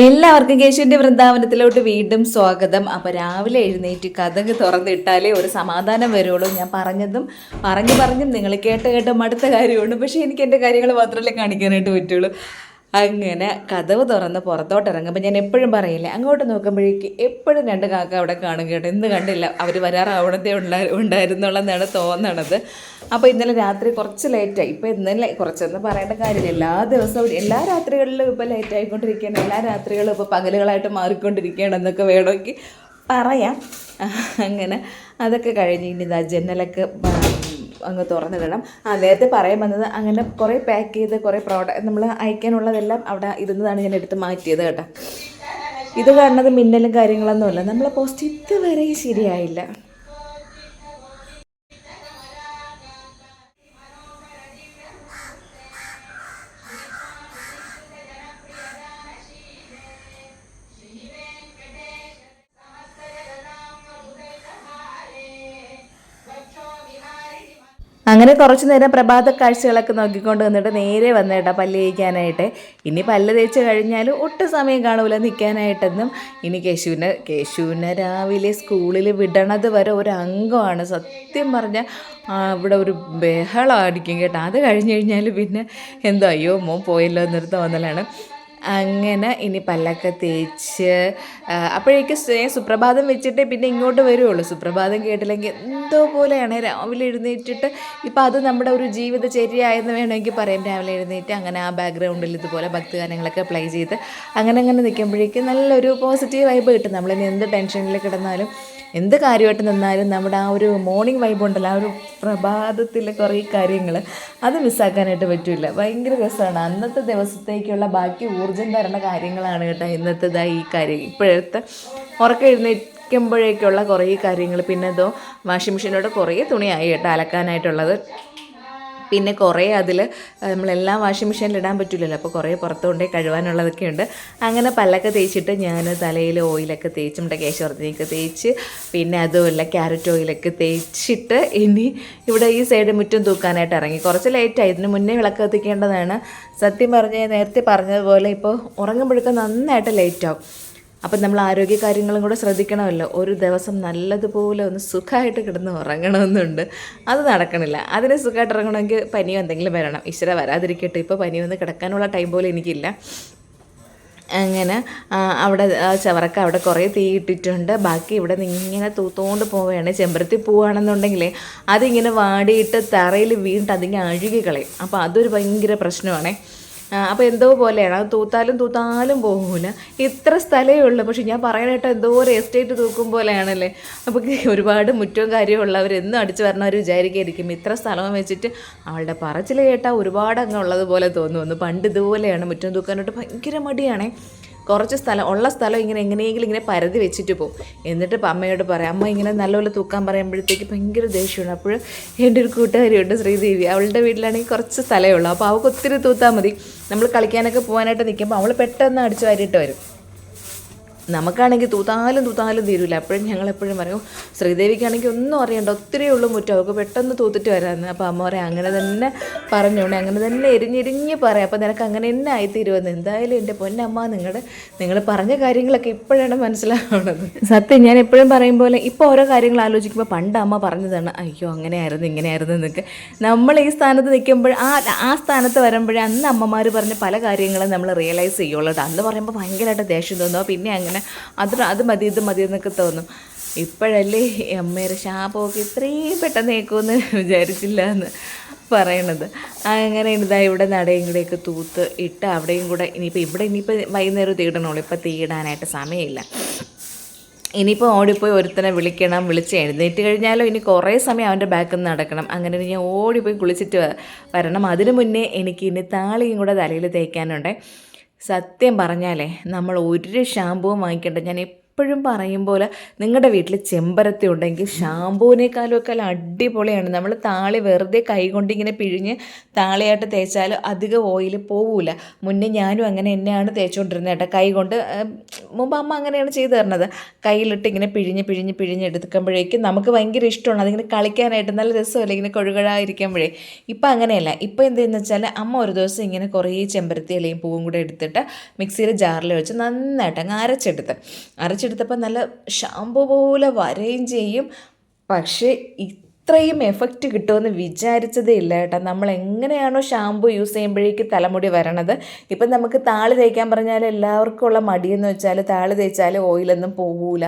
എല്ലാവർക്കും കേശുവിന്റെ വൃന്ദാവനത്തിലോട്ട് വീണ്ടും സ്വാഗതം. അപ്പോൾ രാവിലെ എഴുന്നേറ്റ് കഥക് തുറന്നിട്ടാലേ ഒരു സമാധാനം വരുള്ളൂ. ഞാൻ പറഞ്ഞതും പറഞ്ഞു പറഞ്ഞും നിങ്ങൾ കേട്ട് കേട്ട് മടുത്ത കാര്യമുണ്ട്. പക്ഷേ എനിക്ക് എന്റെ കാര്യങ്ങൾ മാത്രമല്ലേ കാണിക്കാനായിട്ട് പറ്റുള്ളൂ. അങ്ങനെ കഥവ് തുറന്ന് പുറത്തോട്ട് ഇറങ്ങുമ്പോൾ ഞാൻ എപ്പോഴും പറയില്ല അങ്ങോട്ട് നോക്കുമ്പോഴേക്ക് എപ്പോഴും രണ്ട് കാക്ക അവിടെ കാണും കേട്ടോ. ഇന്ന് കണ്ടില്ല അവർ വരാറാവണതേ ഉണ്ടായി ഉണ്ടായിരുന്നുള്ളതെന്നാണ് തോന്നണത്. അപ്പോൾ ഇന്നലെ രാത്രി കുറച്ച് ലേറ്റായി. ഇപ്പോൾ ഇന്നലെ കുറച്ചൊന്നും പറയേണ്ട കാര്യമില്ല. എല്ലാ ദിവസവും എല്ലാ രാത്രികളിലും ഇപ്പോൾ ലേറ്റ് ആയിക്കൊണ്ടിരിക്കുകയാണ്. എല്ലാ രാത്രികളും ഇപ്പോൾ പകലുകളായിട്ട് മാറിക്കൊണ്ടിരിക്കുകയാണ് എന്നൊക്കെ വേണമെങ്കിൽ പറയാം. അങ്ങനെ അതൊക്കെ കഴിഞ്ഞ് ഇനി ഇതാ ജനലൊക്കെ അങ്ങ് തുറന്നിടണം ആ നേരത്തെ പറയാൻ വന്നത് അങ്ങനെ കുറേ പാക്ക് ചെയ്ത് കുറേ പ്രോഡക്റ്റ് നമ്മൾ അയക്കാനുള്ളതെല്ലാം അവിടെ ഇരുന്നതാണ് ഞാൻ എടുത്ത് മാറ്റിയത് കേട്ടോ. ഇത് കാണുന്നത് മിന്നലും കാര്യങ്ങളൊന്നുമല്ല നമ്മളെ പോസ്റ്റ് ഇതുവരെ ശരിയായില്ല. അങ്ങനെ കുറച്ച് നേരം പ്രഭാത കാഴ്ചകളൊക്കെ നോക്കിക്കൊണ്ട് വന്നിട്ട് നേരെ വന്നേട്ടാ പല്ല് തേക്കാനായിട്ട്. ഇനി പല്ല് തേച്ച് കഴിഞ്ഞാൽ ഒട്ടും സമയം കാണൂല നിൽക്കാനായിട്ടെന്നും ഇനി കേശുവിനെ കേശുവിനെ രാവിലെ സ്കൂളിൽ വിടണത് വരെ ഒരു അംഗമാണ് സത്യം പറഞ്ഞാൽ ഇവിടെ ഒരു ബഹളമായിരിക്കും കേട്ടോ. അത് കഴിഞ്ഞ് കഴിഞ്ഞാൽ പിന്നെ എന്തോ അയ്യോ മോൻ പോയല്ലോ എന്നൊരു തോന്നലാണ്. അങ്ങനെ ഇനി പല്ലൊക്കെ തേച്ച് അപ്പോഴേക്ക് സുപ്രഭാതം വെച്ചിട്ടേ പിന്നെ ഇങ്ങോട്ട് വരുള്ളൂ. സുപ്രഭാതം കേട്ടില്ലെങ്കിൽ എന്തോ പോലെയാണ്. രാവിലെ എഴുന്നേറ്റിട്ട് ഇപ്പോൾ അത് നമ്മുടെ ഒരു ജീവിതചര്യയായെന്ന് വേണമെങ്കിൽ പറയാം. രാവിലെ എഴുന്നേറ്റ് അങ്ങനെ ആ ബാക്ക്ഗ്രൗണ്ടിൽ ഇതുപോലെ ഭക്തിഗാനങ്ങളൊക്കെ പ്ലേ ചെയ്ത് അങ്ങനെ അങ്ങനെ നിൽക്കുമ്പോഴേക്കും നല്ലൊരു പോസിറ്റീവ് വൈബ് കിട്ടും. നമ്മളിനി എന്ത് ടെൻഷനിൽ കിടന്നാലും എന്ത് കാര്യമായിട്ട് നിന്നാലും നമ്മുടെ ആ ഒരു മോർണിംഗ് വൈബ് ഉണ്ടല്ലോ ആ ഒരു പ്രഭാതത്തിലെ കുറേ കാര്യങ്ങൾ അത് മിസ്സാക്കാനായിട്ട് പറ്റില്ല ഭയങ്കര രസമാണ് അന്നത്തെ ദിവസത്തേക്കുള്ള ബാക്കി ഊർജം തരുന്ന കാര്യങ്ങളാണ് കേട്ടോ ഇന്നത്തെ ഇതാ ഈ കാര്യം. ഇപ്പോഴത്തെ ഉറക്കം എഴുന്നേൽക്കുമ്പോഴേക്കുള്ള കുറേ കാര്യങ്ങൾ പിന്നെ ഇതോ വാഷിംഗ് മെഷീനോട് കുറേ തുണിയായി കേട്ടോ അലക്കാനായിട്ടുള്ളത്. പിന്നെ കുറേ അതിൽ നമ്മളെല്ലാം വാഷിംഗ് മെഷീനിൽ ഇടാൻ പറ്റില്ലല്ലോ അപ്പോൾ കുറേ പുറത്തു കൊണ്ടേ കഴുവാനുള്ളതൊക്കെ ഉണ്ട്. അങ്ങനെ പല്ലൊക്കെ തേച്ചിട്ട് ഞാൻ തലയിൽ ഓയിലൊക്കെ തേച്ച് നമ്മുടെ കേശവർദ്ധനയൊക്കെ തേച്ച് പിന്നെ അതുമല്ല ക്യാരറ്റ് ഓയിലൊക്കെ തേച്ചിട്ട് ഇനി ഇവിടെ ഈ സൈഡ് മുറ്റം തൂക്കാനായിട്ട് ഇറങ്ങി. കുറച്ച് ലേറ്റായി ഇതിന് മുന്നേ വിളക്ക് കത്തിക്കേണ്ടതാണ്. സത്യം പറഞ്ഞ് നേരത്തെ പറഞ്ഞതുപോലെ ഇപ്പോൾ ഉറങ്ങുമ്പോഴൊക്കെ നന്നായിട്ട് ലേറ്റാവും അപ്പം നമ്മൾ ആരോഗ്യ കാര്യങ്ങളും കൂടെ ശ്രദ്ധിക്കണമല്ലോ. ഒരു ദിവസം നല്ലതുപോലെ ഒന്ന് സുഖമായിട്ട് കിടന്ന് ഉറങ്ങണമെന്നുണ്ട്. അത് നടക്കണില്ല. അതിന് സുഖമായിട്ട് ഇറങ്ങണമെങ്കിൽ പനിയോ എന്തെങ്കിലും വരണം. ഈശ്വര വരാതിരിക്കട്ടെ. ഇപ്പോൾ പനി വന്ന് കിടക്കാനുള്ള ടൈം പോലും എനിക്കില്ല. അങ്ങനെ അവിടെ ചവറക്ക അവിടെ കുറേ തീ ഇട്ടിട്ടുണ്ട്. ബാക്കി ഇവിടെ നിന്ന് ഇങ്ങനെ തൂത്തോണ്ട് പോവുകയാണ്. ചെമ്പരത്തി പോവുകയാണെന്നുണ്ടെങ്കിൽ അതിങ്ങനെ വാടിയിട്ട് തറയിൽ വീണിട്ട് അതിങ്ങനെ അഴുകി കളയും. അപ്പോൾ അതൊരു ഭയങ്കര പ്രശ്നമാണേ. അപ്പോൾ എന്തോ പോലെയാണ്. അത് തൂത്താലും തൂത്താലും പോകില്ല ഇത്ര സ്ഥലമേ ഉള്ളൂ. പക്ഷെ ഞാൻ പറയണേട്ടോ എന്തോ ഒരു എസ്റ്റേറ്റ് തൂക്കും പോലെയാണല്ലേ. അപ്പോൾ ഒരുപാട് മുറ്റവും കാര്യവും ഉള്ളവർ എന്നും അടിച്ചു വരണവർ വിചാരിക്കായിരിക്കും ഇത്ര സ്ഥലം വെച്ചിട്ട് അവളുടെ പറച്ചിൽ കേട്ടാൽ ഒരുപാട് അങ്ങ് ഉള്ളതുപോലെ തോന്നുന്നു. പണ്ട് ഇതുപോലെയാണ് മുറ്റം തൂക്കാനായിട്ട് ഭയങ്കര മടിയാണേ. കുറച്ച് സ്ഥലം ഉള്ള സ്ഥലം ഇങ്ങനെ എങ്ങനെയെങ്കിലും ഇങ്ങനെ പരതി വെച്ചിട്ട് പോകും എന്നിട്ട് ഇപ്പം അമ്മയോട് പറയാം അമ്മ ഇങ്ങനെ നല്ലപോലെ തൂക്കാൻ പറയുമ്പോഴത്തേക്ക് ഭയങ്കര ദേഷ്യമാണ് അപ്പോൾ എന്റെ ഒരു കൂട്ടുകാരിയുണ്ട് ശ്രീദേവി. അവളുടെ വീട്ടിലാണെങ്കിൽ കുറച്ച് സ്ഥലമേ ഉള്ളൂ. അപ്പോൾ അവൾക്ക് ഒത്തിരി തൂത്താൽ മതി. നമ്മൾ കളിക്കാനൊക്കെ പോകാനായിട്ട് നിൽക്കുമ്പോൾ അവൾ പെട്ടെന്ന് അടിച്ചു വാരിയിട്ട് വരും. നമുക്കാണെങ്കിൽ തൂത്താലും തൂത്താലും തീരൂല. അപ്പോഴും ഞങ്ങൾ എപ്പോഴും പറയും ശ്രീദേവിക്കാണെങ്കിൽ ഒന്നും അറിയണ്ട ഒത്തിരി ഉള്ളു മുറ്റം അവൾക്ക് പെട്ടെന്ന് തൂത്തിട്ട് വരാമെന്ന്. അപ്പോൾ അമ്മ പറയാം അങ്ങനെ തന്നെ പറഞ്ഞോണേ അങ്ങനെ തന്നെ എരിഞ്ഞെരിഞ്ഞ് പറയാം. അപ്പോൾ നിനക്ക് അങ്ങനെ തന്നെ ആയിത്തീരുമെന്ന്. എന്തായാലും എന്റെ പൊന്നമ്മ നിങ്ങളുടെ നിങ്ങൾ പറഞ്ഞ കാര്യങ്ങളൊക്കെ ഇപ്പോഴാണ് മനസ്സിലാവുന്നത് സത്യം ഞാൻ എപ്പോഴും പറയും പോലെ ഇപ്പോൾ ഓരോ കാര്യങ്ങൾ ആലോചിക്കുമ്പോൾ പണ്ട് അമ്മ പറഞ്ഞതാണ് അയ്യോ അങ്ങനെയായിരുന്നു ഇങ്ങനെയായിരുന്നു എന്നൊക്കെ. നമ്മൾ ഈ സ്ഥാനത്ത് നിൽക്കുമ്പോൾ ആ ആ സ്ഥാനത്ത് വരുമ്പോഴേ അന്ന് അമ്മമാർ പറഞ്ഞ പല കാര്യങ്ങളും നമ്മൾ റിയലൈസ് ചെയ്യുള്ളൂ. അന്ന് പറയുമ്പോൾ ഭയങ്കരമായിട്ട് ദേഷ്യം തോന്നുക പിന്നെ അങ്ങനെ അത് അത് മതി ഇത് മതി എന്നൊക്കെ തോന്നും. ഇപ്പോഴല്ലേ അമ്മയുടെ ശാപമൊക്കെ ഇത്രയും പെട്ടെന്ന് കേൾക്കുമെന്ന് വിചാരിച്ചില്ല എന്ന് പറയണത്. അങ്ങനെ ഇതാ ഇവിടെ നടയും കൂടെയൊക്കെ തൂത്ത് ഇട്ട് അവിടെയും കൂടെ ഇനിയിപ്പോൾ ഇവിടെ ഇനിയിപ്പോൾ വൈകുന്നേരം തീടണുള്ളൂ. ഇപ്പോൾ തീടാനായിട്ട് സമയമില്ല. ഇനിയിപ്പോൾ ഓടിപ്പോയി ഒരുത്തനെ വിളിക്കണം വിളിച്ച് എഴുന്നേറ്റ് കഴിഞ്ഞാലോ? ഇനി കുറേ സമയം അവന്റെ ബാക്കിൽ നിന്ന് നടക്കണം. അങ്ങനെ ഞാൻ ഓടിപ്പോയി കുളിച്ചിട്ട് വരണം. അതിനു മുന്നേ എനിക്ക് ഇനി താളിയും കൂടെ തലയിൽ തേക്കാനുണ്ട്. സത്യം പറഞ്ഞാലേ നമ്മൾ ഒരു ഷാമ്പുവും വാങ്ങിക്കേണ്ട. ഞാൻ എപ്പോഴും പറയും പോലെ നിങ്ങളുടെ വീട്ടിൽ ചെമ്പരത്തി ഉണ്ടെങ്കിൽ ഷാമ്പൂവിനേക്കാളും ഒക്കെ അടിപൊളിയാണ്. നമ്മൾ താളി വെറുതെ കൈ കൊണ്ട് ഇങ്ങനെ പിഴിഞ്ഞ് താളിയായിട്ട് തേച്ചാൽ അധികം ഓയിൽ പോവില്ല മുന്നേ ഞാനും അങ്ങനെ എന്നെയാണ് തേച്ചുകൊണ്ടിരുന്നത് കേട്ടോ. കൈ കൊണ്ട് മുമ്പ് അമ്മ അങ്ങനെയാണ് ചെയ്തു തരുന്നത്. കയ്യിലിട്ട് ഇങ്ങനെ പിഴിഞ്ഞ് പിഴിഞ്ഞ് പിഴിഞ്ഞ് എടുക്കുമ്പോഴേക്കും നമുക്ക് ഭയങ്കര ഇഷ്ടമാണ്. അതിങ്ങനെ കളിക്കാനായിട്ട് നല്ല രസമല്ലേ ഇങ്ങനെ കൊഴുകഴായിരിക്കുമ്പോഴേ ഇപ്പം അങ്ങനെയല്ല. ഇപ്പോൾ എന്തെന്ന് വെച്ചാൽ അമ്മ ഒരു ദിവസം ഇങ്ങനെ കുറേ ചെമ്പരത്തി ഇലയും പൂവും കൂടെ എടുത്തിട്ട് മിക്സിയിൽ ജാറിൽ വെച്ച് നന്നായിട്ട് അങ്ങ് അരച്ചെടുത്ത്. അരച്ചെടുത്തപ്പോൾ നല്ല ഷാമ്പു പോലെ വരുകയും ചെയ്യും. പക്ഷേ ഇത്രയും എഫക്റ്റ് കിട്ടുമെന്ന് വിചാരിച്ചതേ ഇല്ല കേട്ടോ. നമ്മൾ എങ്ങനെയാണോ ഷാമ്പു യൂസ് ചെയ്യുമ്പോഴേക്ക് തലമുടി വരണത്? ഇപ്പം നമുക്ക് താളി തേക്കാൻ പറഞ്ഞാൽ എല്ലാവർക്കും ഉള്ള മടിയെന്ന് വെച്ചാൽ താളി തേച്ചാൽ ഓയിലൊന്നും പോകൂല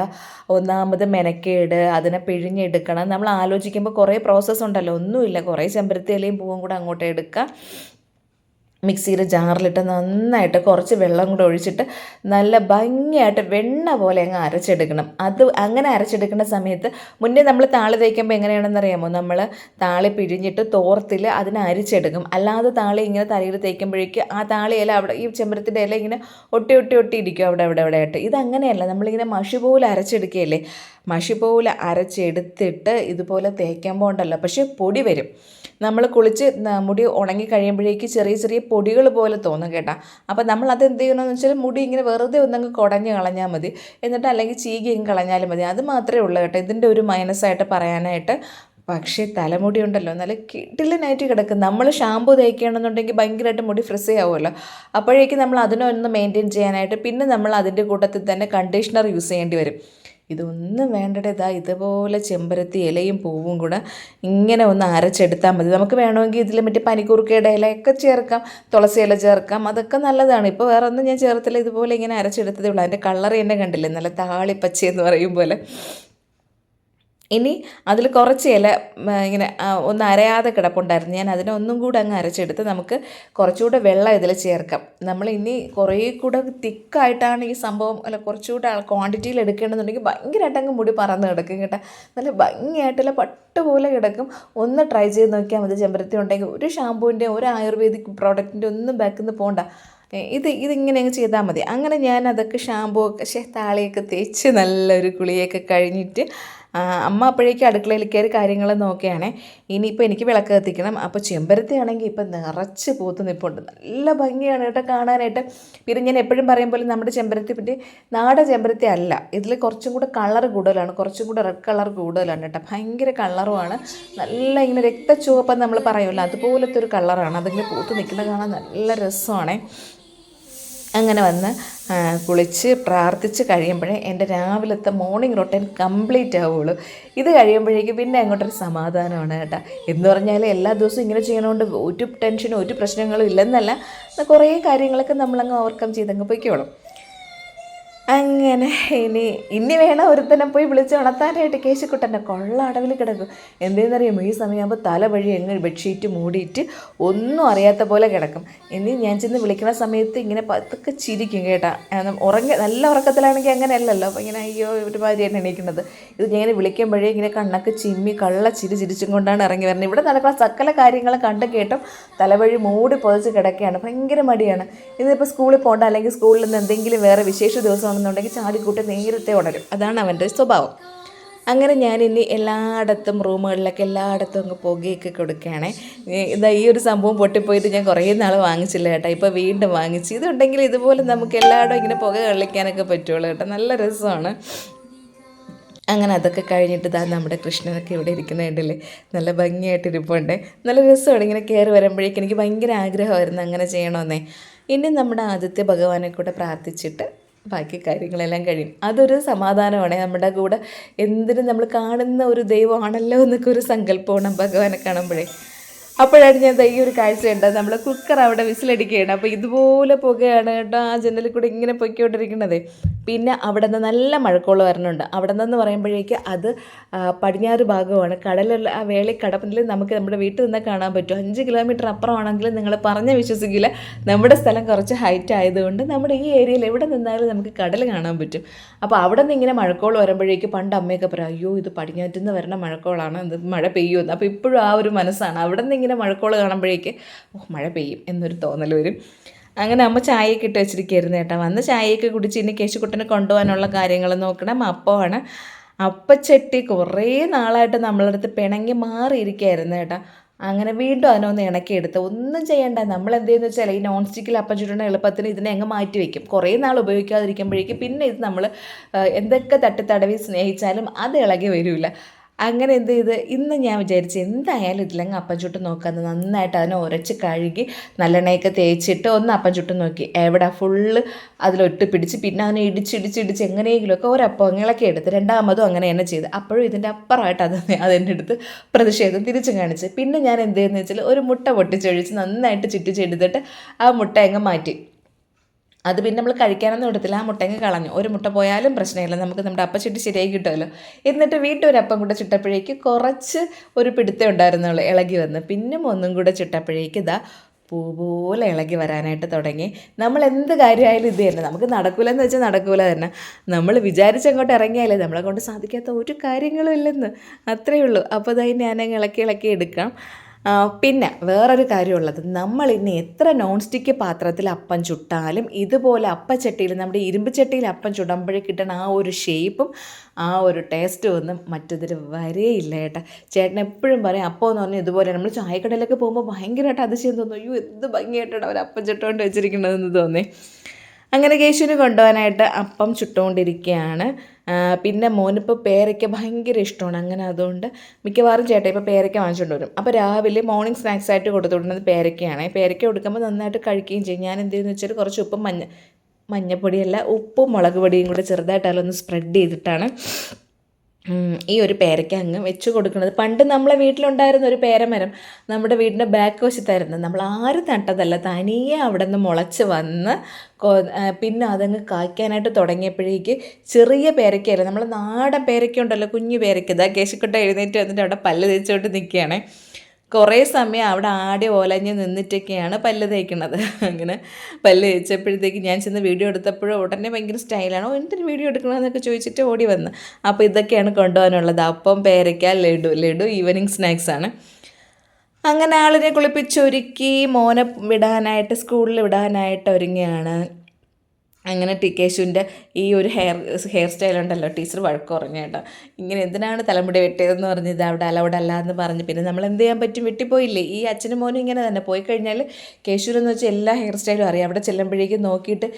ഒന്നാമത് മെനക്കേട് അതിനെ പിഴിഞ്ഞെടുക്കണം. നമ്മൾ ആലോചിക്കുമ്പോൾ കുറേ പ്രോസസ്സ് ഉണ്ടല്ലോ. ഒന്നുമില്ല. കുറേ ചെമ്പരത്തി ഇലയും പൂവും കൂടെ അങ്ങോട്ട് എടുക്കുക മിക്സിയിൽ ജാറിലിട്ട് നന്നായിട്ട് കുറച്ച് വെള്ളം കൂടെ ഒഴിച്ചിട്ട് നല്ല ഭംഗിയായിട്ട് വെണ്ണ പോലെ അങ്ങ് അരച്ചെടുക്കണം. അത് അങ്ങനെ അരച്ചെടുക്കുന്ന സമയത്ത് മുന്നേ നമ്മൾ താളി തേക്കുമ്പോൾ എങ്ങനെയാണെന്ന് അറിയാമോ നമ്മൾ താളി പിഴിഞ്ഞിട്ട് തോർത്തിൽ അതിനെ അരിച്ചെടുക്കും. അല്ലാതെ താളി ഇങ്ങനെ തലയിൽ തേക്കുമ്പോഴേക്ക് ആ താളി ഇല അവിടെ ഈ ചെമ്പരത്തിന്റെ ഇല ഇങ്ങനെ ഒട്ടി ഒട്ടി ഒട്ടി ഇരിക്കും അവിടെ അവിടെ അവിടെ ആയിട്ട്. ഇതങ്ങനെയല്ല നമ്മളിങ്ങനെ മഷി പോലെ അരച്ചെടുക്കുകയല്ലേ? മഷി പോലെ അരച്ചെടുത്തിട്ട് ഇതുപോലെ തേക്കാൻ പോകണ്ടല്ലോ. പക്ഷേ പൊടി വരും. നമ്മൾ കുളിച്ച് മുടി ഉണങ്ങി കഴിയുമ്പോഴേക്ക് ചെറിയ ചെറിയ പൊടികൾ പോലെ തോന്നും കേട്ടോ. അപ്പോൾ നമ്മൾ അത് എന്ത് ചെയ്യണമെന്ന് വെച്ചാൽ മുടി ഇങ്ങനെ വെറുതെ ഒന്നങ്ങ് കുടഞ്ഞ് കളഞ്ഞാൽ മതി. എന്നിട്ട് അല്ലെങ്കിൽ ചീകി അങ്ങ് കളഞ്ഞാലും മതി. അത് മാത്രമേ ഉള്ളൂ കേട്ടോ. ഇതിന്റെ ഒരു മൈനസായിട്ട് പറയാനായിട്ട് പക്ഷേ തലമുടി ഉണ്ടല്ലോ. നല്ല കിടിലനായിട്ട് കിടക്കും. നമ്മൾ ഷാമ്പു തേക്കുകയാണെന്നുണ്ടെങ്കിൽ ഭയങ്കരമായിട്ട് മുടി ഫ്രിസി ആവുമല്ലോ. അപ്പോഴേക്കും നമ്മൾ അതിനൊന്ന് മെയിന്റെയിൻ ചെയ്യാനായിട്ട് പിന്നെ നമ്മൾ അതിന്റെ കൂട്ടത്തിൽ തന്നെ കണ്ടീഷണർ യൂസ് ചെയ്യേണ്ടി വരും. ഇതൊന്നും വേണ്ടട. ഇതാ ഇതുപോലെ ചെമ്പരത്തി ഇലയും പൂവും കൂടെ ഇങ്ങനെ ഒന്ന് അരച്ചെടുത്താൽ മതി. നമുക്ക് വേണമെങ്കിൽ ഇതിൽ മറ്റേ പനിക്കൂർക്കയുടെ ഇലയൊക്കെ ചേർക്കാം തുളസി ഇല ചേർക്കാം. അതൊക്കെ നല്ലതാണ്. ഇപ്പോൾ വേറെ ഒന്നും ഞാൻ ചേർത്തില്ല. ഇതുപോലെ ഇങ്ങനെ അരച്ചെടുത്തതേ ഉള്ളൂ. അതിന്റെ കളർ തന്നെ കണ്ടില്ലേ? നല്ല താളിപ്പച്ച എന്ന് പറയും പോലെ. ഇനി അതിൽ കുറച്ച് ഇല ഇങ്ങനെ ഒന്ന് അരയാതെ കിടപ്പുണ്ടായിരുന്നു. ഞാൻ അതിനെ ഒന്നും കൂടെ അങ്ങ് അരച്ചെടുത്ത് നമുക്ക് കുറച്ചുകൂടെ വെള്ളം ഇതിൽ ചേർക്കാം. നമ്മൾ ഇനി കുറേ കൂടെ തിക്കായിട്ടാണ് ഈ സംഭവം അല്ല കുറച്ചുകൂടെ ക്വാണ്ടിറ്റിയിൽ എടുക്കേണ്ടതെന്നുണ്ടെങ്കിൽ ഭയങ്കരമായിട്ട് അങ്ങ് മുടി പറന്ന് കിടക്കും കേട്ടോ. നല്ല ഭംഗിയായിട്ടുള്ള പട്ട് പോലെ കിടക്കും. ഒന്ന് ട്രൈ ചെയ്ത് നോക്കിയാൽ മതി. ചെമ്പരത്തി ഉണ്ടെങ്കിൽ ഒരു ഷാമ്പൂവിന്റെ ഒരു ആയുർവേദിക് പ്രോഡക്റ്റിന്റെ ഒന്നും ബാക്കിൽ നിന്ന് പോകണ്ട ഇത് ഇതിങ്ങനെ അങ്ങ് ചെയ്താൽ മതി. അങ്ങനെ ഞാൻ അതൊക്കെ ഷാമ്പൂ ഒക്കെ താളിയൊക്കെ തേച്ച് നല്ലൊരു കുളിയൊക്കെ കഴിഞ്ഞിട്ട് അമ്മ അപ്പോഴേക്കും അടുക്കളയിൽ കയറി കാര്യങ്ങൾ നോക്കുകയാണേ. ഇനിയിപ്പോൾ എനിക്ക് വിളക്ക് കത്തിക്കണം. അപ്പോൾ ചെമ്പരത്തി ആണെങ്കിൽ ഇപ്പം നിറച്ച് പൂത്ത് നിൽപ്പുണ്ട് നല്ല ഭംഗിയാണ് കേട്ടോ കാണാനായിട്ട്. പിന്നെ ഞാൻ എപ്പോഴും പറയും പോലെ നമ്മുടെ ചെമ്പരത്തി പറ്റി നാടൻ ചെമ്പരത്തി അല്ല. ഇതിൽ കുറച്ചും കൂടെ കളർ കൂടുതലാണ്. കുറച്ചും കൂടെ റെഡ് കളർ കൂടുതലാണ് കേട്ടോ. ഭയങ്കര കളറുമാണ്. നല്ല ഇങ്ങനെ രക്തച്ചുവപ്പം നമ്മൾ പറയുമല്ലോ അതുപോലത്തെ ഒരു കളറാണ്. അതിങ്ങനെ പൂത്ത് നിൽക്കുന്നത് കാണാൻ നല്ല രസമാണേ. അങ്ങനെ വന്ന് കുളിച്ച് പ്രാർത്ഥിച്ച് കഴിയുമ്പോഴേ എന്റെ രാവിലത്തെ മോർണിംഗ് റൊട്ടീൻ കംപ്ലീറ്റ് ആവുള്ളൂ. ഇത് കഴിയുമ്പോഴേക്കും പിന്നെ അങ്ങോട്ടൊരു സമാധാനമാണ് കേട്ടോ. എന്ന് പറഞ്ഞാൽ എല്ലാ ദിവസവും ഇങ്ങനെ ചെയ്യണോണ്ട് ഒരു ടെൻഷനും ഒരു പ്രശ്നങ്ങളും ഇല്ലെന്നല്ല. കുറേ കാര്യങ്ങളൊക്കെ നമ്മളങ്ങ് ഓവർകം ചെയ്തങ്ങ് പൊയ്ക്കോളും. അങ്ങനെ ഇനി ഇനി വേണം ഒരുത്തനെ പോയി വിളിച്ച് ഉണർത്താനായിട്ട് കേശിക്കുട്ടന്റെ കൊള്ള അടവിൽ കിടക്കും. എന്തെന്നറിയാമോ? ഈ സമയമാകുമ്പോൾ തല വഴി എങ്ങ് ബെഡ്ഷീറ്റ് മൂടിയിട്ട് ഒന്നും അറിയാത്ത പോലെ കിടക്കും. ഇനി ഞാൻ ചെന്ന് വിളിക്കുന്ന സമയത്ത് ഇങ്ങനെ പതുക്കെ ചിരിക്കും കേട്ടാ. ഉറങ്ങ നല്ല ഉറക്കത്തിലാണെങ്കിൽ അങ്ങനെ അല്ലല്ലോ അപ്പോൾ ഇങ്ങനെ അയ്യോ ഒരുമാതിരിയാണ് എണീക്കുന്നത്. ഇത് ഞാൻ വിളിക്കുമ്പോഴേ ഇങ്ങനെ കണ്ണൊക്കെ ചിമ്മി കള്ള ചിരി ചിരിച്ചും കൊണ്ടാണ് ഇറങ്ങി വരുന്നത്. ഇവിടെ നടക്കുന്ന സകല കാര്യങ്ങളും കണ്ട് കേട്ടും തലവഴി മൂടി പൊതിച്ച് കിടക്കുകയാണ്. ഭയങ്കര മടിയാണ്. ഇതിപ്പോൾ സ്കൂളിൽ പോകണ്ട അല്ലെങ്കിൽ സ്കൂളിൽ നിന്ന് എന്തെങ്കിലും വേറെ വിശേഷ ദിവസമാണെന്നുണ്ടെങ്കിൽ ചാടിക്കൂട്ടി നേരത്തെ ഉണരും. അതാണ് അവന്റെ സ്വഭാവം. അങ്ങനെ ഞാൻ ഇനി എല്ലായിടത്തും റൂമുകളിലൊക്കെ എല്ലായിടത്തും അങ്ങ് പുകയൊക്കെ കൊടുക്കുകയാണേ. ഇതാ ഈ ഒരു സംഭവം പൊട്ടിപ്പോയിട്ട് ഞാൻ കുറേ നാൾ വാങ്ങിച്ചില്ല കേട്ടോ. ഇപ്പോൾ വീണ്ടും വാങ്ങിച്ചു. ഇതുണ്ടെങ്കിൽ ഇതുപോലെ നമുക്ക് എല്ലായിടവും ഇങ്ങനെ പുക കളിക്കാനൊക്കെ പറ്റുള്ളൂ കേട്ടോ. നല്ല രസമാണ്. അങ്ങനെ അതൊക്കെ കഴിഞ്ഞിട്ട് ഇതാ നമ്മുടെ കൃഷ്ണനൊക്കെ ഇവിടെ ഇരിക്കുന്ന കണ്ടില്ലേ? നല്ല ഭംഗിയായിട്ട് ഇരിപ്പുണ്ട്. നല്ല രസമാണ് ഇങ്ങനെ കയറി വരുമ്പോഴേക്കും. എനിക്ക് ഭയങ്കര ആഗ്രഹമായിരുന്നു അങ്ങനെ ചെയ്യണമെന്നേ. ഇനി നമ്മുടെ ആദിത്യ ഭഗവാനെ കൂടെ പ്രാർത്ഥിച്ചിട്ട് ബാക്കി കാര്യങ്ങളെല്ലാം കഴിയും. അതൊരു സമാധാനമാണ്. നമ്മുടെ കൂടെ എന്തിനും നമ്മൾ കാണുന്ന ഒരു ദൈവമാണല്ലോ എന്നൊക്കെ ഒരു സങ്കല്പമാണ് ഭഗവാനെ കാണുമ്പോഴേ. അപ്പോഴാണ് ഞാൻ ഈ ഒരു കാഴ്ച കണ്ടത്. നമ്മൾ കുക്കർ അവിടെ വിസിലടിക്കുകയാണ്. അപ്പോൾ ഇതുപോലെ പുകയാണ് കേട്ടോ ആ ജനലിൽ കൂടെ ഇങ്ങനെ പൊയ്ക്കൊണ്ടിരിക്കുന്നത്. പിന്നെ അവിടെ നിന്ന് നല്ല മഴക്കോൾ വരണുണ്ട്. അവിടെ നിന്ന് പറയുമ്പോഴേക്ക് അത് പടിഞ്ഞാറ് ഭാഗമാണ്. കടലുള്ള ആ വേളി കടപ്പിൽ നമുക്ക് നമ്മുടെ വീട്ടിൽ നിന്ന് കാണാൻ പറ്റും. അഞ്ച് കിലോമീറ്റർ അപ്പുറമാണെങ്കിൽ നിങ്ങൾ പറഞ്ഞ് വിശ്വസിക്കില്ല. നമ്മുടെ സ്ഥലം കുറച്ച് ഹൈറ്റ് ആയതുകൊണ്ട് നമ്മുടെ ഈ ഏരിയയിൽ എവിടെ നിന്നാലും നമുക്ക് കടൽ കാണാൻ പറ്റും. അപ്പോൾ അവിടെ നിന്ന് ഇങ്ങനെ മഴക്കോളം വരുമ്പോഴേക്ക് പണ്ട് അമ്മയൊക്കെ പറയും അയ്യോ ഇത് പടിഞ്ഞാറ്റിൽ നിന്ന് വരുന്ന മഴക്കോളാണ്. ഇത് മഴ പെയ്യുമെന്ന്. അപ്പോൾ ഇപ്പോഴും ആ ഒരു മനസ്സാണ്. അവിടെ നിന്ന് ഇങ്ങനെ മഴക്കോൾ കാണുമ്പോഴേക്ക് ഓ മഴ പെയ്യും എന്നൊരു തോന്നൽ വരും. അങ്ങനെ അമ്മ ചായയൊക്കെ ഇട്ട് വെച്ചിരിക്കുകയായിരുന്നു കേട്ടോ. വന്ന് ചായയൊക്കെ കുടിച്ച് ഇനി കേശുക്കുട്ടനെ കൊണ്ടുപോകാനുള്ള കാര്യങ്ങൾ നോക്കണം. അപ്പമാണ് അപ്പച്ചട്ടി കുറേ നാളായിട്ട് നമ്മളടുത്ത് പിണങ്ങി മാറിയിരിക്കുകയായിരുന്നു കേട്ടോ. അങ്ങനെ വീണ്ടും അതിനൊന്ന് ഇണക്കിയെടുത്ത്. ഒന്നും ചെയ്യണ്ട. നമ്മൾ എന്തെന്ന് വെച്ചാൽ ഈ നോൺ സ്റ്റിക്കിൽ അപ്പം ചുരുണ്ട എളുപ്പത്തിന് ഇതിനെ അങ്ങ് മാറ്റി വയ്ക്കും കുറേ നാൾ ഉപയോഗിക്കാതിരിക്കുമ്പോഴേക്കും പിന്നെ ഇത് നമ്മൾ എന്തൊക്കെ തട്ടിത്തടവി സ്നേഹിച്ചാലും അത് ഇളകി വരില്ല അങ്ങനെ എന്ത് ചെയ്ത്? ഇന്ന് ഞാൻ വിചാരിച്ചു എന്തായാലും ഇതിലങ്ങ് അപ്പം ചുട്ട് നോക്കാമെന്ന് നന്നായിട്ട് അതിനെ ഉരച്ച് കഴുകി നല്ലെണ്ണയൊക്കെ തേച്ചിട്ട് ഒന്ന് അപ്പം ചുട്ട് നോക്കി. എവിടെ? ഫുള്ള് അതിലൊട്ട് പിടിച്ച് പിന്നെ അതിനെ ഇടിച്ചിടിച്ചിടിച്ച് എങ്ങനെയെങ്കിലുമൊക്കെ ഒരപ്പം എടുത്ത് രണ്ടാമതും അങ്ങനെ തന്നെ ചെയ്ത്. അപ്പോഴും ഇതിന്റെ അപ്പുറമായിട്ട് അത് അതെന്റെ അടുത്ത് പ്രതിഷേധം തിരിച്ചു കാണിച്ച്. പിന്നെ ഞാൻ എന്ത് ചെയ്യുന്നത് വെച്ചാൽ ഒരു മുട്ട പൊട്ടിച്ചൊഴിച്ച് നന്നായിട്ട് ചുറ്റിച്ചെടുത്തിട്ട് ആ മുട്ട അങ്ങ് മാറ്റി. അത് പിന്നെ നമ്മൾ കഴിക്കാനൊന്നും എടുത്തില്ല. ആ മുട്ടങ്ങ് കളഞ്ഞു. ഒരു മുട്ട പോയാലും പ്രശ്നമില്ല. നമുക്ക് നമ്മുടെ അപ്പച്ചിട്ട് ശരിയായി കിട്ടുമല്ലോ. എന്നിട്ട് വീണ്ടും ഒരു അപ്പം കൂടെ ചുട്ടപ്പോഴേക്ക് കുറച്ച് ഒരു പിടുത്തം ഉണ്ടായിരുന്നുള്ളൂ. ഇളകി വന്ന്. പിന്നെ ഒന്നും കൂടെ ചുട്ടപ്പോഴേക്ക് ഇതാ പൂ പോലെ ഇളകി വരാനായിട്ട് തുടങ്ങി. നമ്മൾ എന്ത് കാര്യമായാലും ഇത് തന്നെ. നമുക്ക് നടക്കൂലെന്ന് വെച്ചാൽ നടക്കൂല തന്നെ. നമ്മൾ വിചാരിച്ചങ്ങോട്ട് ഇറങ്ങിയാലേ നമ്മളെ കൊണ്ട് സാധിക്കാത്ത ഒരു കാര്യങ്ങളും ഇല്ലെന്ന്. അത്രയേ ഉള്ളൂ. അപ്പോൾ അതായി ഞാനങ്ങ് ഇളക്കി ഇളക്കി എടുക്കാം. പിന്നെ വേറൊരു കാര്യമുള്ളത്. നമ്മൾ ഇനി എത്ര നോൺ സ്റ്റിക്ക് പാത്രത്തിൽ അപ്പം ചുട്ടാലും ഇതുപോലെ അപ്പച്ചട്ടിയിൽ നമ്മുടെ ഇരുമ്പ് ചട്ടിയിൽ അപ്പം ചുടുമ്പോഴേ കിട്ടണ ആ ഒരു ഷേപ്പും ആ ഒരു ടേസ്റ്റും ഒന്നും മറ്റതിൽ വരെയില്ല ഏട്ടാ. ചേട്ടൻ എപ്പോഴും പറയും അപ്പോൾ എന്ന് പറഞ്ഞാൽ ഇതുപോലെ നമ്മൾ ചായക്കടയിലൊക്കെ പോകുമ്പോൾ ഭയങ്കരമായിട്ട് അതിശയം തോന്നും. അയ്യോ എന്ത് ഭംഗിയായിട്ടാണ് അവർ അപ്പം ചുട്ടുകൊണ്ട് വെച്ചിരിക്കുന്നതെന്ന് തോന്നി. അങ്ങനെ കേശുവിന് കൊണ്ടുപോകാനായിട്ട് അപ്പം ചുട്ടുകൊണ്ടിരിക്കുകയാണ്. പിന്നെ മോനിപ്പോൾ പേരയ്ക്ക ഭയങ്കര ഇഷ്ടമാണ് അങ്ങനെ അതുകൊണ്ട് മിക്കവാറും ചേട്ടാ ഇപ്പോൾ പേരയ്ക്ക വാങ്ങിച്ചുകൊണ്ട് വരും. അപ്പോൾ രാവിലെ മോർണിംഗ് സ്നാക്സ് ആയിട്ട് കൊടുത്തുകൊടുക്കുന്നത് പേരയ്ക്കയാണ്. പേരയ്ക്ക കൊടുക്കുമ്പോൾ നന്നായിട്ട് കഴിക്കുകയും ചെയ്യും. ഞാൻ എന്ത് ചെയ്യുന്നു വെച്ചാൽ കുറച്ച് ഉപ്പും മഞ്ഞ മഞ്ഞപ്പൊടിയല്ല ഉപ്പും മുളക് പൊടിയും കൂടി ചെറുതായിട്ട് അതിലൊന്ന് സ്പ്രെഡ് ചെയ്തിട്ടാണ് ഈ ഒരു പേരയ്ക്ക അങ്ങ് വെച്ച് കൊടുക്കുന്നത്. പണ്ട് നമ്മളെ വീട്ടിലുണ്ടായിരുന്ന ഒരു പേരമരം നമ്മുടെ വീടിന്റെ ബാക്ക് വശത്തായിരുന്നു. നമ്മൾ ആരും നട്ടതല്ല. തനിയെ അവിടെ നിന്ന് മുളച്ച് വന്ന് പിന്നെ അതങ്ങ് കായ്ക്കാനായിട്ട് തുടങ്ങിയപ്പോഴേക്ക് ചെറിയ പേരയ്ക്കയല്ല നമ്മൾ നാടൻ പേരയ്ക്ക ഉണ്ടല്ലോ കുഞ്ഞു പേരയ്ക്ക. ഇതാ കേശക്കൊട്ട എഴുന്നേറ്റ് വന്നിട്ട് അവിടെ പല്ല് തേച്ചുകൊണ്ട് നിൽക്കുകയാണേ. കുറേ സമയം അവിടെ ആടി ഓലഞ്ഞ് നിന്നിട്ടൊക്കെയാണ് പല്ല് തേക്കുന്നത്. അങ്ങനെ പല്ല് തേച്ചപ്പോഴത്തേക്ക് ഞാൻ ചെന്ന് വീഡിയോ എടുത്തപ്പോഴും ഉടനെ ഭയങ്കര സ്റ്റൈലാണ് എന്തൊരു വീഡിയോ എടുക്കണമെന്നൊക്കെ ചോദിച്ചിട്ട് ഓടി വന്ന്. അപ്പോൾ ഇതൊക്കെയാണ് കൊണ്ടുപോകാനുള്ളത്. അപ്പം പേരയ്ക്ക ലഡു ലഡു ഈവനിങ് സ്നാക്സാണ് അങ്ങനെ ആളിനെ കുളിപ്പിച്ചൊരുക്കി മോനെ വിടാനായിട്ട് സ്കൂളിൽ വിടാനായിട്ട് ഒരുങ്ങിയാണ്. അങ്ങനെ ടി കേശുവിന്റെ ഈ ഒരു ഹെയർ ഹെയർ സ്റ്റൈൽ ഉണ്ടല്ലോ ടീച്ചർ വഴക്ക് പറഞ്ഞു ഇങ്ങനെ എന്തിനാണ് തലമുടി വെട്ടിയതെന്ന് പറഞ്ഞ് ഇത് അവിടെ അലവിടെ അല്ല എന്ന് പറഞ്ഞ്. പിന്നെ നമ്മൾ എന്ത് ചെയ്യാൻ പറ്റും? വെട്ടിപ്പോയില്ലേ? ഈ അച്ഛനും മോനും ഇങ്ങനെ തന്നെ. പോയി കഴിഞ്ഞാൽ കേശൂരെന്ന് വെച്ചാൽ എല്ലാ ഹെയർ സ്റ്റൈലും അറിയാം. അവിടെ ചെല്ലുമ്പോഴേക്കും നോക്കിയിട്ട്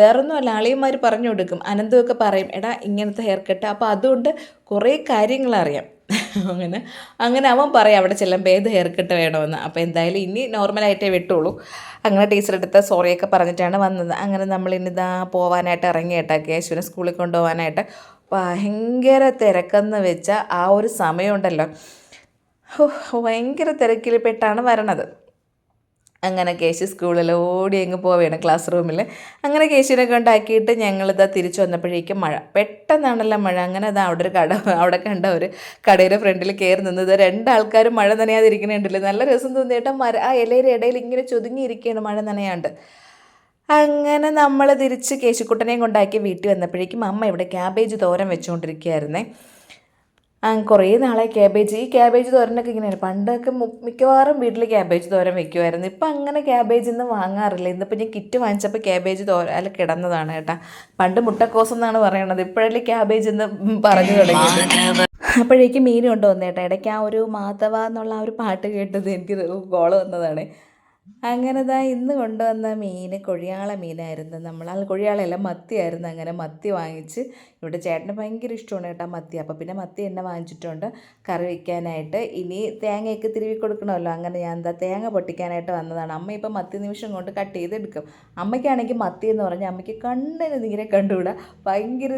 വേറൊന്നും അല്ല ആളിയന്മാർ പറഞ്ഞു കൊടുക്കും. അനന്തമൊക്കെ പറയും എടാ ഇങ്ങനത്തെ ഹെയർ കട്ട്. അപ്പോൾ അതുകൊണ്ട് കുറേ കാര്യങ്ങൾ അറിയാം. അങ്ങനെ. അങ്ങനെ അവൻ പറയും അവിടെ ചെല്ലുമ്പോൾ ഏത് ഹെയർ കട്ട് വേണമെന്ന്. അപ്പോൾ എന്തായാലും ഇനി നോർമലായിട്ടേ വെട്ടുള്ളൂ. അങ്ങനെ ടീച്ചറെടുത്ത് സോറിയൊക്കെ പറഞ്ഞിട്ടാണ് വന്നത്. അങ്ങനെ നമ്മൾ ഇന്നിതാ പോവാനായിട്ട് ഇറങ്ങി കേട്ടോ. കേശുവിനെ സ്കൂളിൽ കൊണ്ടുപോകാനായിട്ട് ഭയങ്കര തിരക്കെന്ന് വെച്ചാൽ ആ ഒരു സമയമുണ്ടല്ലോ. ഭയങ്കര തിരക്കിൽ പെട്ടാണ് വരണത്. അങ്ങനെ കേശു സ്കൂളിൽ ഓടി അങ്ങ് പോവുകയാണ് ക്ലാസ് റൂമിൽ അങ്ങനെ കേശുവിനെ കൊണ്ടാക്കിയിട്ട് ഞങ്ങളിതാ തിരിച്ചു വന്നപ്പോഴേക്കും മഴ. പെട്ടെന്നാണല്ലോ മഴ. അങ്ങനെ അതാ അവിടെ ഒരു കട അവിടെ കണ്ട ഒരു കടയുടെ ഫ്രണ്ടിൽ കയറി നിന്നത് രണ്ടാൾക്കാരും മഴ നനയാതിരിക്കണുണ്ടല്ലോ നല്ല രസം തോന്നിയിട്ട് മര ആ ഇലയുടെ ഇടയിൽ ഇങ്ങനെ ചൊതുങ്ങിയിരിക്കുകയാണ് മഴ നനയാണ്ട്. അങ്ങനെ നമ്മൾ തിരിച്ച് കേശുക്കുട്ടനെയും കൊണ്ടാക്കി വീട്ടിൽ വന്നപ്പോഴേക്കും അമ്മ ഇവിടെ ക്യാബേജ് തോരം വെച്ചുകൊണ്ടിരിക്കുകയായിരുന്നേ. കുറേ നാളെ ക്യാബേജ് ഈ ക്യാബേജ് തോരനൊക്കെ ഇങ്ങനെയാണ് പണ്ടൊക്കെ മിക്കവാറും വീട്ടിൽ ക്യാബേജ് തോരൻ വെക്കുമായിരുന്നു ഇപ്പം അങ്ങനെ ക്യാബേജ് ഒന്നും വാങ്ങാറില്ല. ഇന്നിപ്പോൾ ഞാൻ കിറ്റ് വാങ്ങിച്ചപ്പോൾ ക്യാബേജ് തോര അല്ല കിടന്നതാണ് കേട്ടാ. പണ്ട് മുട്ടക്കോസ് എന്നാണ് പറയണത്. ഇപ്പോഴല്ലേ ക്യാബേജ് എന്ന് പറഞ്ഞു തുടങ്ങി അപ്പോഴേക്കും മീൻ കൊണ്ടുവന്നേട്ടാ ഇടയ്ക്ക് ആ ഒരു മാധവ എന്നുള്ള ആ ഒരു പാട്ട് കേട്ടത് എനിക്ക് കോൾ വന്നതാണ്. അങ്ങനെ ദാ ഇന്ന് കൊണ്ടുവന്ന മീൻ കൊഴിയാള മീനായിരുന്നു. നമ്മൾ അത് കൊഴിയാളയല്ല മത്തിയായിരുന്നു അങ്ങനെ മത്തി വാങ്ങിച്ച്. ഇവിടെ ചേട്ടന് ഭയങ്കര ഇഷ്ടമാണ് കേട്ടോ മത്തി. അപ്പോൾ പിന്നെ മത്തി എന്നെ വാങ്ങിച്ചിട്ടുണ്ട് കറി വയ്ക്കാനായിട്ട് ഇനി തേങ്ങയൊക്കെ തിരുവി കൊടുക്കണമല്ലോ. അങ്ങനെ ഞാൻ എന്താ തേങ്ങ പൊട്ടിക്കാനായിട്ട് വന്നതാണ്. അമ്മ ഇപ്പം മത്തി നിമിഷം കൊണ്ട് കട്ട് ചെയ്തെടുക്കും. അമ്മയ്ക്കാണെങ്കിൽ മത്തി എന്ന് പറഞ്ഞാൽ അമ്മയ്ക്ക് കണ്ണിന് നീരെ കണ്ടുകൂടാ ഭയങ്കര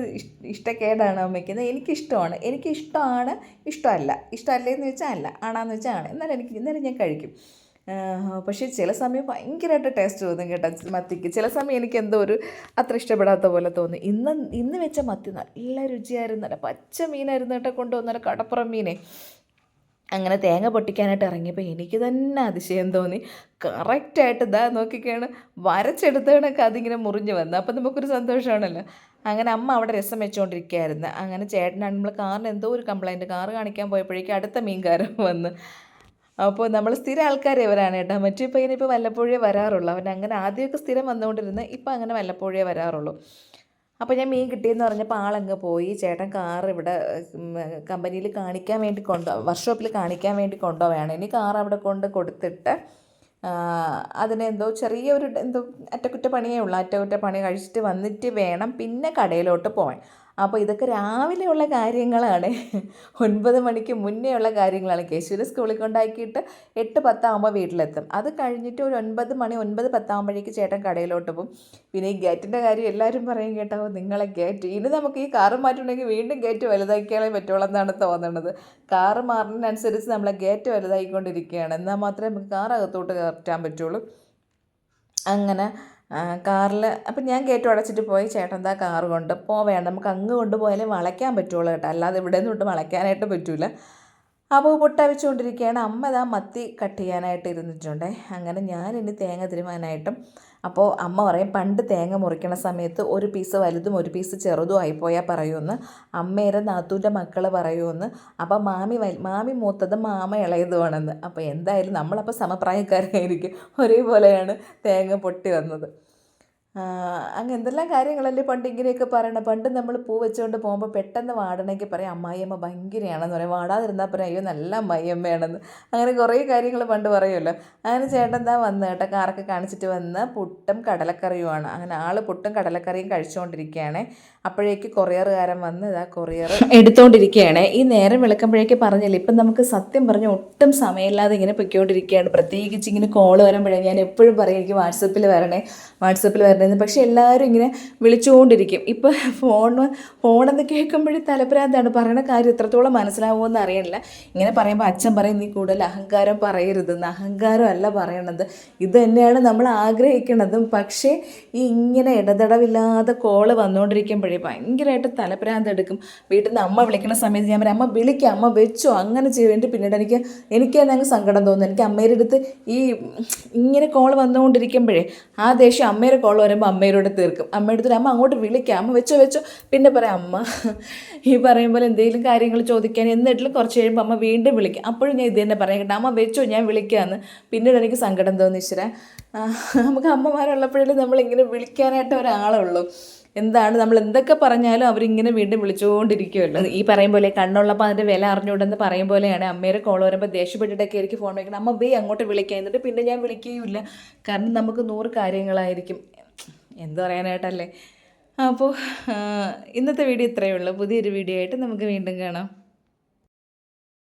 ഇഷ്ടക്കേടാണ് അമ്മയ്ക്ക്. എനിക്കിഷ്ടമാണ്. എനിക്കിഷ്ടമാണ് ഇഷ്ടമല്ല. ഇഷ്ടമല്ലേന്ന് വെച്ചാൽ അല്ല. ആണാന്ന് വെച്ചാൽ ആണ്. എന്നാലും എനിക്ക് ഇന്നലെ ഞാൻ കഴിക്കും. പക്ഷേ ചില സമയം ഭയങ്കരമായിട്ട് ടേസ്റ്റ് തോന്നും കേട്ടോ മത്തിക്ക്. ചില സമയം എനിക്ക് എന്തോ ഒരു അത്ര ഇഷ്ടപ്പെടാത്ത പോലെ തോന്നി. ഇന്ന് ഇന്ന് വെച്ച മത്തി നല്ല രുചിയായിരുന്നു നല്ല പച്ച മീനായിരുന്നു കേട്ടോ കൊണ്ടുവന്ന കടപ്പുറം മീനെ. അങ്ങനെ തേങ്ങ പൊട്ടിക്കാനായിട്ട് ഇറങ്ങിയപ്പോൾ എനിക്ക് തന്നെ അതിശയം തോന്നി. കറക്റ്റായിട്ട് ഇതാ നോക്കിക്കാണ്. വരച്ചെടുത്തണൊക്കെ അതിങ്ങനെ മുറിഞ്ഞു വന്നു അപ്പം നമുക്കൊരു സന്തോഷമാണല്ലോ. അങ്ങനെ അമ്മ അവിടെ രസം വെച്ചുകൊണ്ടിരിക്കുകയായിരുന്നു അങ്ങനെ ചേട്ടനാണ് നമ്മൾ കാറിന് എന്തോ ഒരു കംപ്ലൈന്റ് കാറ് കാണിക്കാൻ പോയപ്പോഴേക്കും അടുത്ത മീൻകാരൻ വന്ന് അപ്പോൾ നമ്മൾ സ്ഥിര ആൾക്കാർ ഇവരാണ് കേട്ടോ. മറ്റു ഇപ്പോൾ വല്ലപ്പോഴേ വരാറുള്ളൂ. അവൻ അങ്ങനെ ആദ്യമൊക്കെ സ്ഥിരം വന്നുകൊണ്ടിരുന്ന് ഇപ്പം അങ്ങനെ വല്ലപ്പോഴേ വരാറുള്ളൂ. അപ്പോൾ ഞാൻ മീൻ കിട്ടിയെന്ന് പറഞ്ഞപ്പോൾ ആളങ്ങ് പോയി. ചേട്ടൻ കാർ ഇവിടെ കമ്പനിയിൽ കാണിക്കാൻ വേണ്ടി കൊണ്ടോ വർക്ക്ഷോപ്പിൽ കാണിക്കാൻ വേണ്ടി കൊണ്ടുപോവുകയാണ്. ഇനി കാർ അവിടെ കൊണ്ട് കൊടുത്തിട്ട് അതിനെന്തോ ചെറിയൊരു എന്തോ അറ്റകുറ്റപ്പണിയേ ഉള്ളൂ. അറ്റകുറ്റപ്പണി കഴിച്ചിട്ട് വന്നിട്ട് വേണം പിന്നെ കടയിലോട്ട് പോകാൻ അപ്പോൾ ഇതൊക്കെ രാവിലെയുള്ള കാര്യങ്ങളാണ്. ഒൻപത് മണിക്ക് മുന്നേ ഉള്ള കാര്യങ്ങളാണ്. കേശുവിനെ സ്കൂളിൽ കൊണ്ടാക്കിയിട്ട് എട്ട് പത്താകുമ്പോൾ വീട്ടിലെത്തും. അത് കഴിഞ്ഞിട്ട് ഒരു ഒൻപത് മണി ഒൻപത് പത്താകുമ്പോഴേക്ക് ചേട്ടൻ കടയിലോട്ട് പോകും. പിന്നെ ഈ ഗേറ്റിന്റെ കാര്യം എല്ലാവരും പറയും കേട്ടോ നിങ്ങളെ ഗേറ്റ് ഇനി നമുക്ക് ഈ കാറ് മാറ്റുണ്ടെങ്കിൽ വീണ്ടും ഗേറ്റ് വലുതാക്കിയാലേ പറ്റുള്ളൂ എന്നാണ് തോന്നുന്നത് കാറ് മാറുന്നതിനനുസരിച്ച് നമ്മളെ ഗേറ്റ് വലുതായിക്കൊണ്ടിരിക്കുകയാണ്. എന്നാൽ മാത്രമേ നമുക്ക് കാറകത്തോട്ട് കയറ്റാൻ പറ്റുള്ളൂ. അങ്ങനെ കാറിൽ അപ്പം ഞാൻ ഗേറ്റ് അടച്ചിട്ട് പോയി. ചേട്ടൻ എന്താ കാറ് കൊണ്ട് പോവേണ്ട. നമുക്ക് അങ്ങ് കൊണ്ടുപോയാലേ വളയ്ക്കാൻ പറ്റുള്ളൂ കേട്ടോ. അല്ലാതെ ഇവിടെ നിന്ന് തൊട്ട് വളയ്ക്കാനായിട്ട് പറ്റൂല. അപ്പോൾ പൊട്ട വെച്ചുകൊണ്ടിരിക്കുകയാണ്. അമ്മ ഇതാ മത്തി കട്ട് ചെയ്യാനായിട്ട് ഇരുന്നിട്ടുണ്ട്. അങ്ങനെ ഞാൻ ഇനി തേങ്ങ തിരുമാനായിട്ടും അപ്പോൾ അമ്മ പറയും പണ്ട് തേങ്ങ മുറിക്കണ സമയത്ത് ഒരു പീസ് വലുതും ഒരു പീസ് ചെറുതും ആയിപ്പോയാൽ പറയുമെന്ന്. അമ്മേരെ നാത്തൂന്റെ മക്കൾ പറയുമെന്ന്. അപ്പോൾ മാമി മാമി മൂത്തത് മാമ ഇളയതുമാണെന്ന് അപ്പോൾ എന്തായാലും നമ്മളപ്പോൾ സമപ്രായക്കാരായിരിക്കും. ഒരേപോലെയാണ് തേങ്ങ പൊട്ടി വന്നത്. ആ, അങ്ങ് എന്തെല്ലാം കാര്യങ്ങളല്ലേ പണ്ട് ഇങ്ങനെയൊക്കെ പറയണം? പണ്ട് നമ്മൾ പൂ വെച്ചുകൊണ്ട് പോകുമ്പോൾ പെട്ടെന്ന് വാടണമെങ്കിൽ പറയും അമ്മായിയമ്മ ഭയങ്കരയാണെന്ന് പറയും. വാടാതിരുന്നാൽ പറയും അയ്യോ നല്ല അമ്മായിയമ്മയാണെന്ന്. അങ്ങനെ കുറേ കാര്യങ്ങൾ പണ്ട് പറയുമല്ലോ. അങ്ങനെ ചേട്ടൻ എന്താ വന്ന് കേട്ടോ കാറൊക്കെ കാണിച്ചിട്ട് വന്ന് പുട്ടും കടലക്കറിയുമാണ്. അങ്ങനെ ആൾ പുട്ടും കടലക്കറിയും കഴിച്ചുകൊണ്ടിരിക്കുകയാണ് അപ്പോഴേക്ക് കൊറിയറുകാരൻ വന്ന് ഇതാ കൊറിയർ എടുത്തുകൊണ്ടിരിക്കുകയാണ് ഈ നേരം വിളക്കുമ്പോഴേക്ക് പറഞ്ഞില്ല ഇപ്പം നമുക്ക് സത്യം പറഞ്ഞ് ഒട്ടും സമയമില്ലാതെ ഇങ്ങനെ പൊയ്ക്കൊണ്ടിരിക്കുകയാണ്. പ്രത്യേകിച്ച് ഇങ്ങനെ കോൾ വരുമ്പോഴേ ഞാൻ എപ്പോഴും പറയും എനിക്ക് വാട്സപ്പിൽ വരണേ വാട്സപ്പിൽ വരണേന്ന് പക്ഷേ എല്ലാവരും ഇങ്ങനെ വിളിച്ചുകൊണ്ടിരിക്കും. ഇപ്പം ഫോൺ ഫോണെന്ന് കേൾക്കുമ്പോഴേ തലപ്രാന്താണ്. പറയണ കാര്യം എത്രത്തോളം മനസ്സിലാവുമെന്ന് അറിയണില്ല. ഇങ്ങനെ പറയുമ്പോൾ അച്ഛൻ പറയും നീ കൂടുതൽ അഹങ്കാരം പറയരുതെന്ന്. അഹങ്കാരം അല്ല പറയണത്. ഇത് തന്നെയാണ് നമ്മൾ ആഗ്രഹിക്കുന്നതും പക്ഷേ ഈ ഇങ്ങനെ ഇടതടവില്ലാതെ കോൾ വന്നുകൊണ്ടിരിക്കുമ്പോഴേ ഭയങ്കരമായിട്ട് തലപ്രാന്ത് എടുക്കും. വീട്ടിൽ നിന്ന് അമ്മ വിളിക്കുന്ന സമയത്ത് ഞാൻ പറയും അമ്മ വിളിക്കുക അമ്മ വെച്ചോ അങ്ങനെ ചെയ്യേണ്ടി പിന്നീട് എനിക്ക് എനിക്ക് തന്നെ അങ്ങ് സങ്കടം തോന്നുന്നു എനിക്ക് അമ്മയുടെ അടുത്ത് ഈ ഇങ്ങനെ കോൾ വന്നുകൊണ്ടിരിക്കുമ്പോഴേ ആ ദേഷ്യം അമ്മയുടെ കോൾ വരുമ്പോൾ അമ്മയോട് തീർക്കും. അമ്മയുടെ അടുത്ത് അമ്മ അങ്ങോട്ട് വിളിക്കാം. അമ്മ വെച്ചോ വെച്ചോ. പിന്നെ പറയാം അമ്മ ഈ പറയുമ്പോൾ എന്തെങ്കിലും കാര്യങ്ങൾ ചോദിക്കാൻ എന്നിട്ടും കുറച്ച് കഴിയുമ്പോൾ അമ്മ വീണ്ടും വിളിക്കും. അപ്പോഴും ഞാൻ ഇത് തന്നെ പറയാം. കേട്ടോ അമ്മ വെച്ചോ ഞാൻ വിളിക്കാമെന്ന് പിന്നീട് എനിക്ക് സങ്കടം തോന്നി ഈശ്വര. നമുക്ക് അമ്മമാരുള്ളപ്പോഴേ നമ്മളിങ്ങനെ വിളിക്കാനായിട്ട് ഒരാളുള്ളൂ. എന്താണ്? നമ്മൾ എന്തൊക്കെ പറഞ്ഞാലും അവരിങ്ങനെ വീണ്ടും വിളിച്ചുകൊണ്ടിരിക്കുമല്ലോ ഈ പറയും പോലെ കണ്ണുള്ളപ്പോൾ അതിന്റെ വില അറിഞ്ഞുകൊണ്ടെന്ന് പറയും പോലെയാണ് അമ്മയുടെ കോൾ വരുമ്പോൾ ദേഷ്യപ്പെട്ടിട്ടൊക്കെ എനിക്ക് ഫോൺ വയ്ക്കണം അമ്മ വേ അങ്ങോട്ട് വിളിക്കുക എന്നിട്ട് പിന്നെ ഞാൻ വിളിക്കുകയുമില്ല. കാരണം നമുക്ക് നൂറ് കാര്യങ്ങളായിരിക്കും. എന്ത് പറയാനായിട്ടല്ലേ? അപ്പോൾ ഇന്നത്തെ വീഡിയോ ഇത്രയേ ഉള്ളൂ. പുതിയൊരു വീഡിയോ ആയിട്ട് നമുക്ക് വീണ്ടും കാണാം.